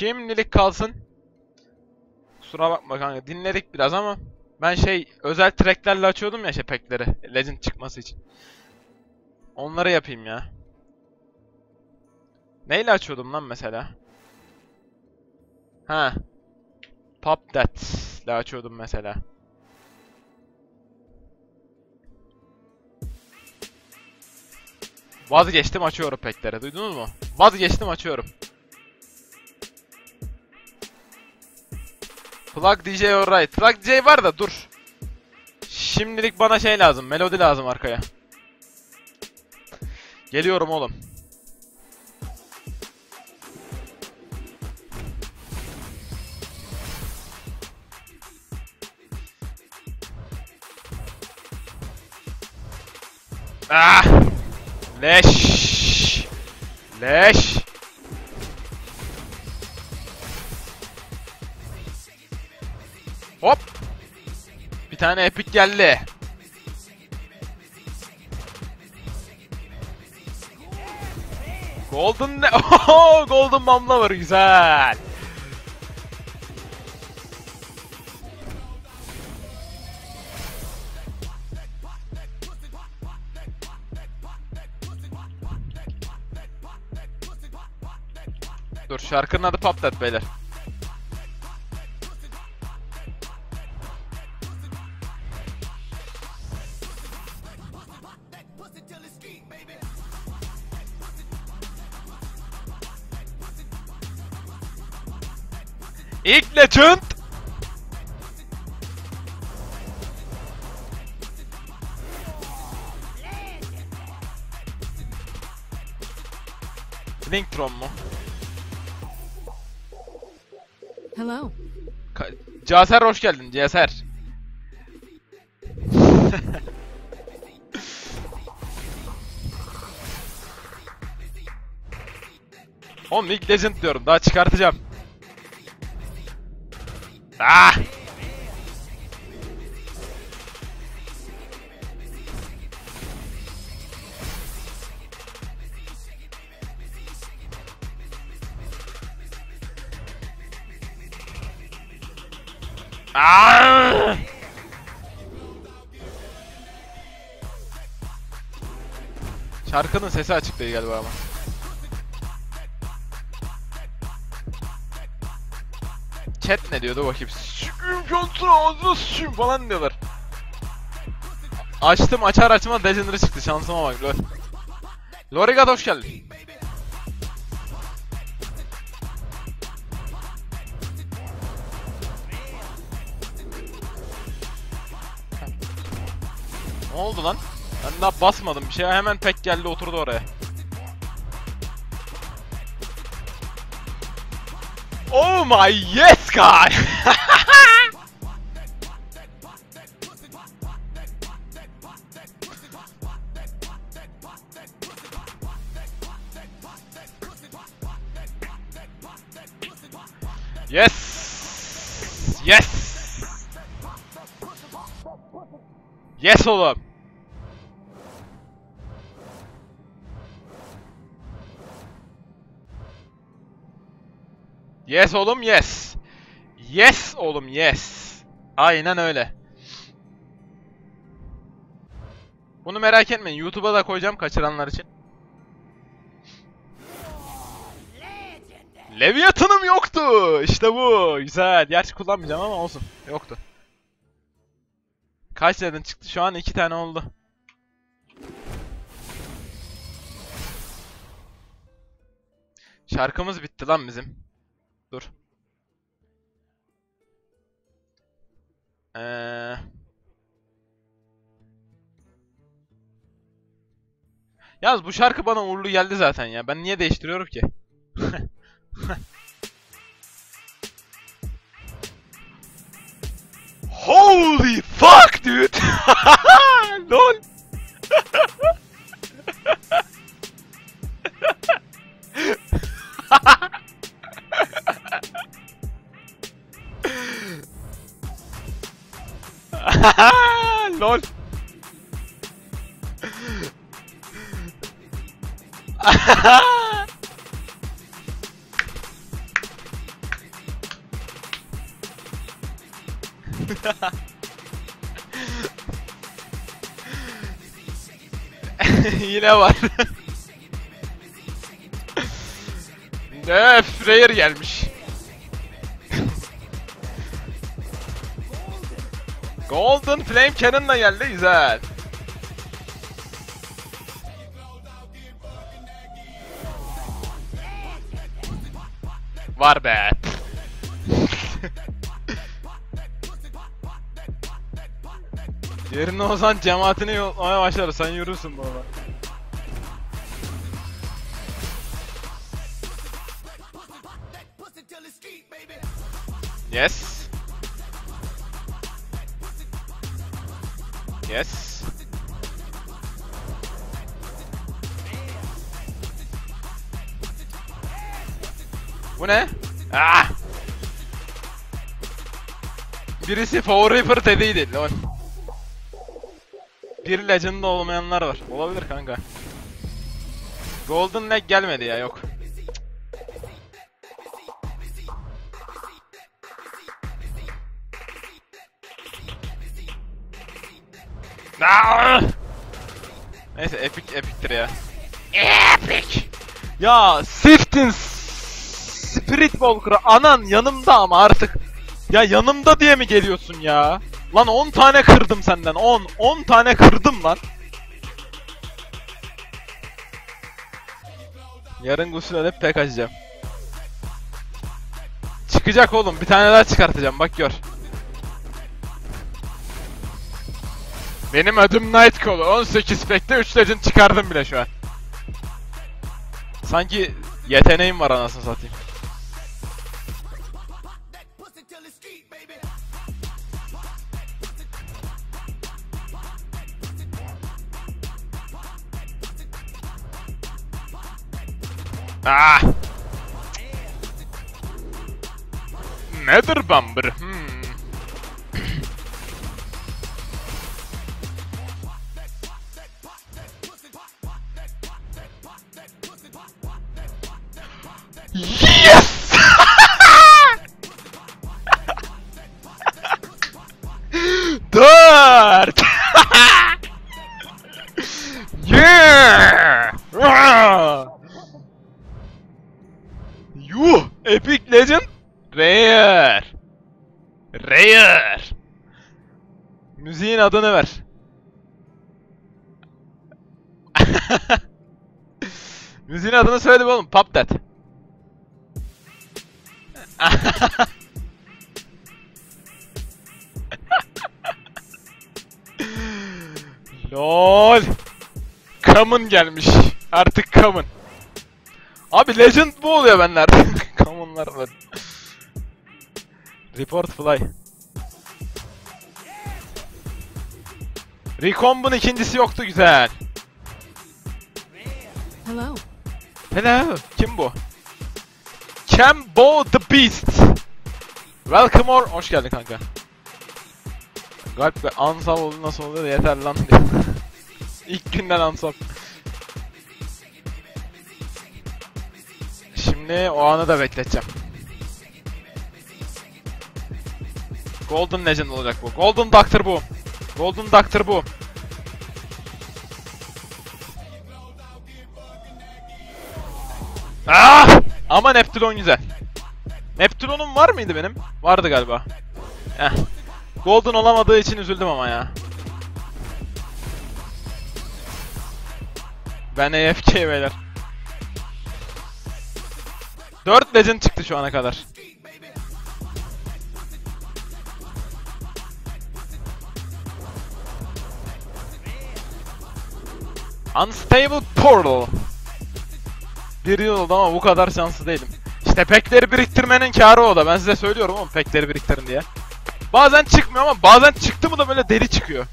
Şimdilik kalsın. Kusura bakma kanka dinledik biraz ama ben şey özel tracklerle açıyordum ya şey pack'leri Legend çıkması için. Onları yapayım ya. Neyle açıyordum lan mesela? Ha. Pop That ile açıyordum mesela. Vazgeçtim açıyorum pack'leri. Duydunuz mu? Vazgeçtim açıyorum. Plug DJ alright. Plug DJ var da dur. Şimdilik bana şey lazım. Melodi lazım arkaya. Geliyorum oğlum. Ah! Leş! Leş! Tane epic geldi. Golden ne? Oho, Golden Mambla var güzel. Dur şarkının adı Pop That beyler. İlk Legend Linktron mu? Hello. Ka- Caser hoş geldin Caser. Oğlum League Legend diyorum daha çıkartacağım. Ah! Ah! Şarkının sesi açık değil galiba ama. Chat ne diyordu bakayım. Sikiyim şansını ağzına sıçayım falan diyorlar. Açtım açar açmaz Legendary çıktı şansıma bak lol. Lorigat hoş geldin. Ne oldu lan? Ben daha basmadım bir şey hemen tek geldi oturdu oraya. Oh my yes guy! yes! Yes! Yes oğlum! Yes oğlum yes. Yes oğlum yes. Aynen öyle. Bunu merak etmeyin. YouTube'a da koyacağım kaçıranlar için. Leviathan'ım yoktu. İşte bu. Güzel. Gerçi kullanmayacağım ama olsun. Yoktu. Kaç dedin çıktı? Şu an iki tane oldu. Şarkımız bitti lan bizim. Dur. Ee... Yalnız bu şarkı bana uğurlu geldi zaten ya. Ben niye değiştiriyorum ki? Holy fuck dude! Lol! Yine var. Öf, Rare gelmiş. Golden Flame Cannon da geldi, güzel. Var be. Yerine Ozan cemaatini yollamaya başlar. Sen yürürsün baba. Yes. Yes. Bu ne? Ah! Birisi Power Reaper dediydi. Lol. Bir legend olmayanlar var. Olabilir kanka. Golden Leg gelmedi ya yok. Neyse epic epic'tir ya. Epic. Ya Siftin Spirit Walker'ı anan yanımda ama artık. Ya yanımda diye mi geliyorsun ya? Lan 10 tane kırdım senden 10. 10 tane kırdım lan. Yarın gusül edip pek açacağım. Çıkacak oğlum. Bir tane daha çıkartacağım. Bak gör. Benim adım Nightcall. 18 pekte 3 legend çıkardım bile şu an. Sanki yeteneğim var anasını satayım. Ah! Nether Bomber. Hmm. Epic Legend Rare! Rare! Müziğin adını ver. Müziğin adını söyle be oğlum. Pop that. LOL. Common gelmiş. Artık common. Abi legend bu oluyor benler. Common'lar var. Report fly. Recomb'un ikincisi yoktu güzel. Hello. Hello. Kim bu? Cambo the Beast. Welcome or hoş geldin kanka. Galp ve ansam oldu nasıl oluyor yeter lan diyor. İlk günden ansam. Şimdi o anı da bekleteceğim. Golden Legend olacak bu. Golden Doctor bu. Golden Doctor bu. Ah! Ama Neptulon güzel. Neptulon'um var mıydı benim? Vardı galiba. Heh. Golden olamadığı için üzüldüm ama ya. Ben AFK beyler. 4 Legend çıktı şu ana kadar. Unstable Portal. Bir yıl oldu ama bu kadar şanslı değilim. İşte pekleri biriktirmenin karı o da. Ben size söylüyorum oğlum pekleri biriktirin diye. Bazen çıkmıyor ama bazen çıktı mı da böyle deli çıkıyor.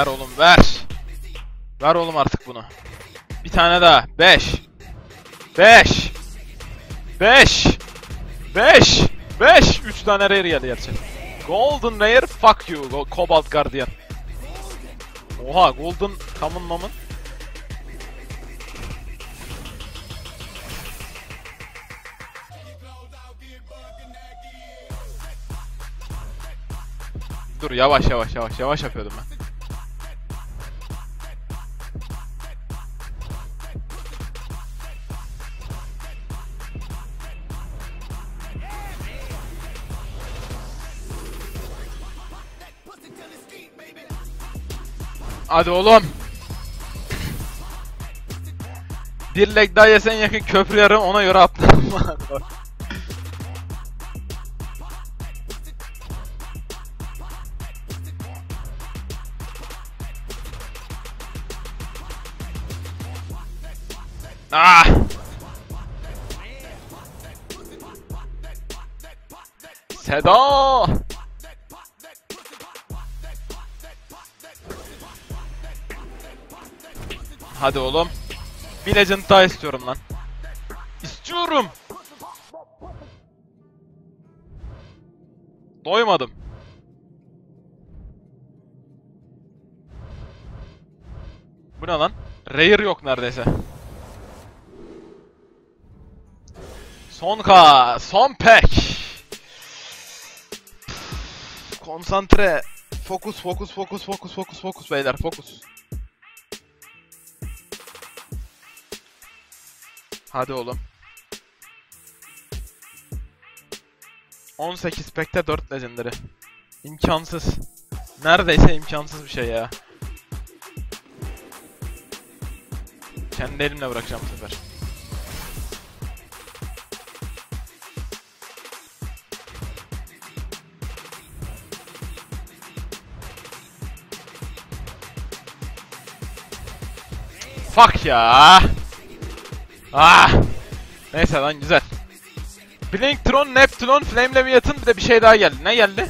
Ver oğlum ver. Ver oğlum artık bunu. Bir tane daha. 5. 5. 5. 5. 5. 3 tane rare geldi gerçi. Golden rare fuck you. Go- Cobalt Guardian. Oha Golden Common Mom'un. Dur yavaş yavaş yavaş yavaş yapıyordum ben. Hadi oğlum. Bir leg daha yesen yakın köprü yarım ona göre atlarım. ah! Seda! Hadi oğlum. Bir legend daha istiyorum lan. İstiyorum. Doymadım. Bu ne lan? Rare yok neredeyse. Son ka, son pack. Konsantre. Fokus, fokus, fokus, fokus, fokus, fokus beyler, fokus. Hadi oğlum. 18 pack'te 4 legendary. İmkansız. Neredeyse imkansız bir şey ya. Kendi elimle bırakacağım bu sefer. Fuck ya. Ah! Neyse lan güzel. Blink, Tron, Neptune, Flame Leviathan bir de bir şey daha geldi. Ne geldi?